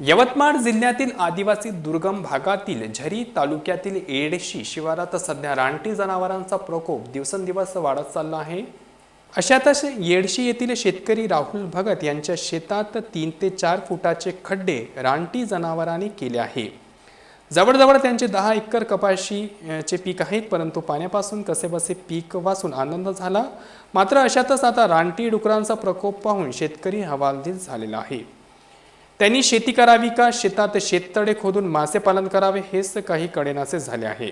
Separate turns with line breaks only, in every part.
यवतमाळ जिल्ह्यातील आदिवासी दुर्गम भागातील झरी तालुक्यातील एडशी शिवारात सध्या रानटी जनावरांचा प्रकोप दिवसेंदिवस वाढत चालला आहे. अशातच येडशी येथील शेतकरी राहुल भगत यांच्या शेतात तीन ते चार फुटाचे खड्डे रानटी जनावरांनी केले आहे. जवळजवळ त्यांचे दहा एकर कपाशीचे पीक आहेत परंतु पाण्यापासून कसेबसे पीक वाचून आनंद झाला. मात्र अशातच आता रानटी डुकरांचा प्रकोप पाहून शेतकरी हवालदिल झालेला आहे. त्यांनी शेती करावी का? शेतात शेततळे खोदून मासे पालन करावे? हेच काही कडेनासे झाले आहे.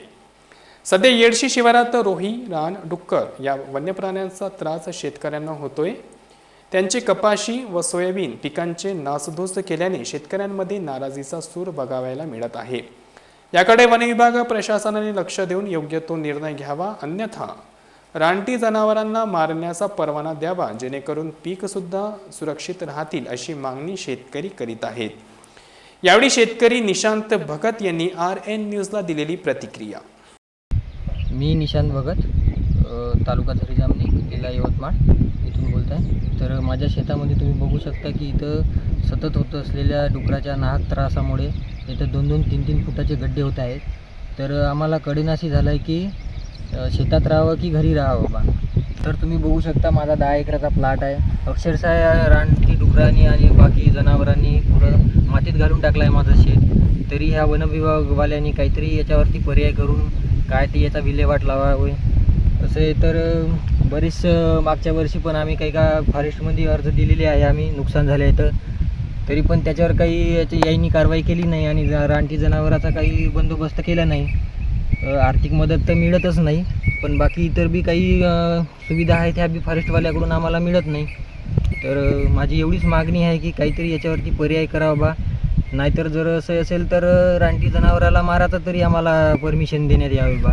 सध्या येडशी शिवारात रोही रान डुक्कर या वन्य प्राण्यांचा त्रास शेतकऱ्यांना होतोय. त्यांचे कपाशी व सोयाबीन पिकांचे नासधूस केल्याने शेतकऱ्यांमध्ये नाराजीचा सूर बघावायला मिळत आहे. याकडे वनविभाग प्रशासनाने लक्ष देऊन योग्य तो निर्णय घ्यावा अन्यथा रानटी जनावरांना मारण्याचा परवाना द्यावा जेणेकरून पीकसुद्धा सुरक्षित राहतील अशी मागणी शेतकरी करीत आहेत. यावेळी शेतकरी निशांत भगत यांनी आर एन न्यूजला दिलेली प्रतिक्रिया.
मी निशांत भगत तालुका झरी जामणी जिल्हा यवतमाळ इथून बोलत आहे तर माझ्या शेतामध्ये तुम्ही बघू शकता की इथं सतत होत असलेल्या डुकराच्या नाहक त्रासामुळे इथं दोन दोन तीन तीन फुटाचे गड्डे होत आहेत. तर आम्हाला कडेनाशी झालं आहे की शेतात राहावं की घरी राहावं बा? तर तुम्ही बघू शकता माझा दहा एकराचा प्लॉट आहे. अक्षरशः या रानटी डुकरांनी आणि बाकी जनावरांनी पुरं मातीत घालून टाकला आहे माझं शेत. तरी ह्या वनविभागवाल्यांनी काहीतरी याच्यावरती पर्याय करून काय ते याचा विल्हेवाट लावावे. तसे तर अं, बरेच मागच्या वर्षी पण आम्ही काही का फॉरेस्टमध्ये अर्ज दिलेले आहे. आम्ही नुकसान झाले आहे तर. तरी पण त्याच्यावर काही याची याईनी कारवाई केली नाही आणि रानटी जनावराचा काही बंदोबस्त केला नाही. आर्थिक मदत तर मिळतच नाही पण बाकी इतर बी काही सुविधा आहेत ह्या बी फॉरेस्टवाल्याकडून आम्हाला मिळत नाही. तर माझी एवढीच मागणी आहे की काहीतरी याच्यावरती पर्याय करावा बा. नाहीतर जर असं असेल तर रानटी जनावराला मारायचं तरी आम्हाला परमिशन देण्यात यावे बा.